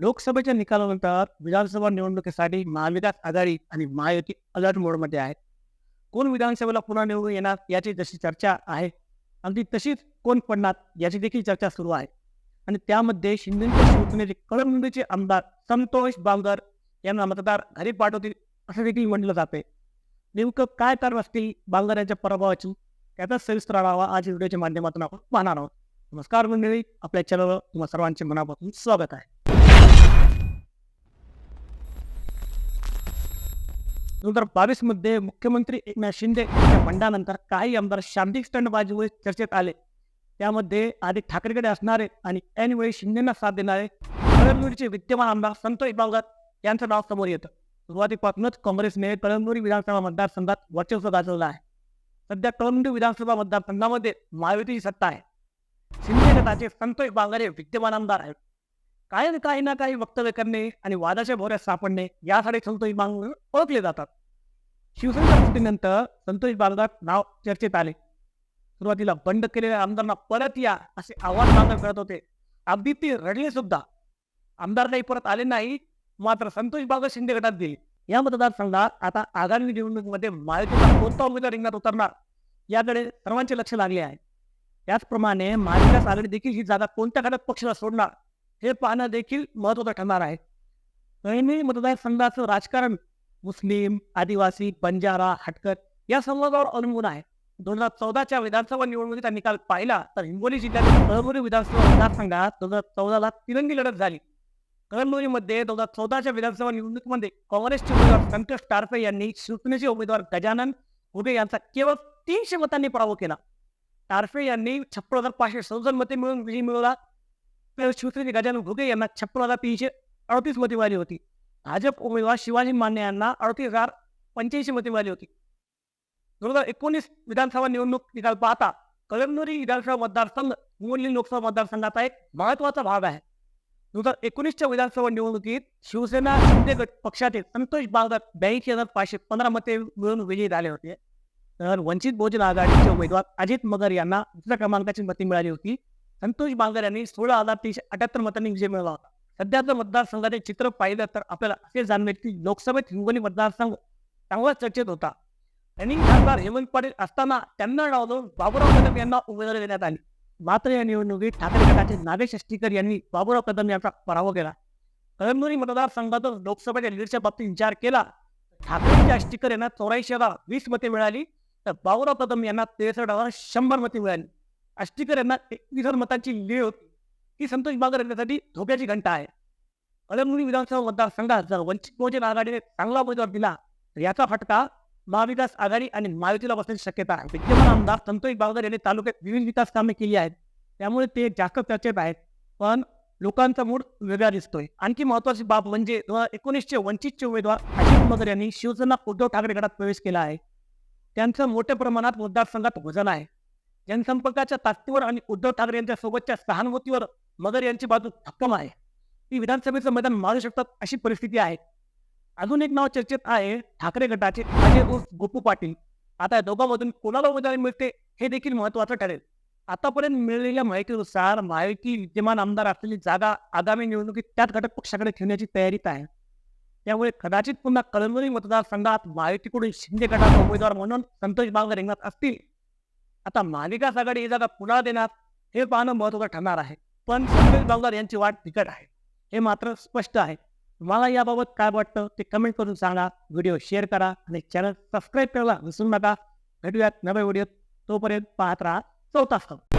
लोकसभेच्या निकालानंतर विधानसभा निवडणुकीसाठी महाविकास आघाडी आणि महायुती अलर्ट मोडमध्ये आहेत. कोण विधानसभेला पुन्हा निवडून येणार याची जशी चर्चा आहे अगदी तशीच कोण पडणार याची देखील चर्चा सुरू आहे. आणि त्यामध्ये शिंदेच्या शिवसेनेचे कळमनुरीचे आमदार संतोष बांगर यांना मतदार घरी पाठवतील असं देखील म्हटलं जाते नेमकं काय कारण असतील बांगर यांच्या पराभवाची त्याचा सविस्तर आढावा आज व्हिडिओच्या माध्यमातून आपण पाहणार आहोत. नमस्कार मंडळी आपल्या चॅनलवर तुम्हाला सर्वांचे मनापासून स्वागत आहे. दोन हजार बावीसमध्ये मुख्यमंत्री एकनाथ शिंदे यांच्या बंडानंतर काही आमदार शाब्दिक स्टंडबाजीमुळे चर्चेत आले. त्यामध्ये आधी ठाकरेकडे असणारे आणि ऐनवेळी शिंदेना साथ देणारे कळमनुरीचे विद्यमान आमदार संतोष बांगर यांचं नाव समोर येतं. सुरुवातीपासूनच काँग्रेसने कळमनुरी विधानसभा मतदारसंघात वर्चस्व गाजवलं आहे. सध्या कळमनुरी विधानसभा मतदारसंघामध्ये महायुतीची सत्ता आहे. शिंदे गटाचे संतोष बांगारे विद्यमान आमदार आहेत. काही ना काही ना काही वक्तव्य करणे आणि वादाच्या भोऱ्यात सापडणे यासाठी संतोष बांगर ओळखले जातात. शिवसेनेच्या फुटीनंतर संतोष बांगर नाव चर्चेत आले. सुरुवातीला बंड केलेल्या आमदारांना परत या असे आव्हान बांगर करत होते. अगदी ते रडले सुद्धा. आमदार काही परत आले नाही मात्र संतोष बांगर शिंदे गटात गेले. या मतदारसंघात आता आगामी निवडणुकीमध्ये महायुतीचा कोणता उमेदवार रिंगणात उतरणार याकडे सर्वांचे लक्ष लागले आहे. त्याचप्रमाणे महाविकास आघाडी देखील ही जागा कोणत्या घटक पक्षाला सोडणार हे पाहणं देखील महत्वाचं ठरणार आहे. नेहमी मतदारसंघाचं राजकारण मुस्लिम आदिवासी बंजारा हटकर या समाजावर अवलंबून आहे. दोन हजार चौदाच्या विधानसभा निवडणुकीचा निकाल पाहिला तर हिंगोली जिल्ह्यातील कळमनुरी विधानसभा मतदारसंघात दोन हजार चौदाला तिरंगी लढत झाली. कळमनुरीमध्ये दोन हजार चौदाच्या विधानसभा निवडणुकीमध्ये काँग्रेसचे उमेदवार संतोष टारफे यांनी शिवसेनेचे उमेदवार गजानन उभे यांचा केवळ तीनशे मतांनी पराभव केला. टारफे यांनी छप्पन हजार पाचशे चौसष्ट मते मिळून विजय मिळवला. तर शिवसेनेचे गजानन घुगे यांना छप्पन हजार तीनशे अडतीस मते मिळाली होती। भाजप उमेदवार शिवाजी माने यांना अडतीस हजार पंच्याऐंशी मते मिळाली होती। दोन हजार एकोणीस विधानसभा निवडणूक निकाल पाहता कलमनुरी विधानसभा मतदारसंघ हिंगोली लोकसभा मतदारसंघाचा एक महत्त्वाचा भाग आहे। दोन हजार एकोणीसच्या विधानसभा निवडणुकीत शिवसेना शिंदे गट पक्षातील संतोष बागदार ब्याऐंशी हजार पाचशे पंधरा मते मिळून विजयी झाले होते। तर वंचित बहुजन आघाडीचे उमेदवार अजित मगर यांना दुसऱ्या क्रमांकाची मते मिळाली होती। संतोष बांगर यांनी सोळा हजार तीनशे अठ्याहत्तर मतांनी विजय मिळवला होता. सध्याचं मतदारसंघाचे चित्र पाहिलं तर आपल्याला असे जाणवेल की लोकसभेत हिंगोली मतदारसंघ चांगला चर्चेत होता. आणि खासदार हेमंत पाटील असताना त्यांना डावलून बाबुराव कदम यांना उमेदवारी देण्यात आली. मात्र या निवडणुकीत ठाकरे गटाचे नागेश अष्टीकर यांनी बाबुराव कदम यांचा पराभव केला. कळमनुरी मतदारसंघातून लोकसभेच्या लीडच्या बाबतीत विचार केला ठाकरे अष्टीकर यांना चौऱ्याऐंशी हजार वीस मते मिळाली तर बाबुराव कदम यांना त्रेसष्ट हजार शंभर मते मिळाली. अष्टीकर यांना एकवीस मतांची लीड होती. ही संतोष बागर यांच्यासाठी धोक्याची घंटा आहे. कळमनुरी विधानसभा मतदारसंघात जर वंचित बहुजन आघाडीने चांगला उमेदवार दिला तर याचा फटका महाविकास आघाडी आणि महायुतीला बसण्याची शक्यता आहे. विद्यमान आमदार संतोष बागर यांनी तालुक्यात विविध विकास कामे केली आहेत. त्यामुळे ते जास्त चर्चेत आहेत पण लोकांचा मूड वेगळा दिसतोय. आणखी महत्वाची बाब म्हणजे दोन हजार एकोणीसचे वंचितचे उमेदवार अजित मगर यांनी शिवसेना उद्धव ठाकरे गटात प्रवेश केला आहे. त्यांचं मोठ्या प्रमाणात मतदारसंघात वजन आहे. जनसंपर्काच्या ताकदीवर आणि उद्धव ठाकरे यांच्या सोबतच्या सहानुभूतीवर मगर यांची बाजू भक्कम आहे. ती विधानसभेचं मैदान मारू शकतात अशी परिस्थिती आहे. अजून एक नाव चर्चेत आहे ठाकरे गटाचे अजय उर्फ गोपू पाटील. आता या दोघांमधून कोणाला उमेदवारी मिळते हे देखील महत्वाचं ठरेल. आतापर्यंत मिळालेल्या माहितीनुसार महायुती विद्यमान आमदार असलेली जागा आगामी निवडणुकीत त्याच घटक पक्षाकडे ठेवण्याची तयारीत आहे. त्यामुळे कदाचित पुन्हा कळमनुरी मतदारसंघात महायुतीकडून शिंदे गटाचा उमेदवार म्हणून संतोष बांगर रिंगणात असतील. आता मालिका आघाडी ही जागा पुन्हा देणार हे पाहणं महत्वाचं ठरणार आहे. पण संतोष बांगर यांची वाट तिकट आहे. हे मात्र स्पष्ट आहे. तुम्हाला याबाबत काय वाटतं ते कमेंट करून सांगा. व्हिडिओ शेअर करा आणि चॅनल सबस्क्राईब करायला विसरू नका. भेटूयात नव्या व्हिडिओत. तोपर्यंत पाहत राहा. चौथा स्तंभ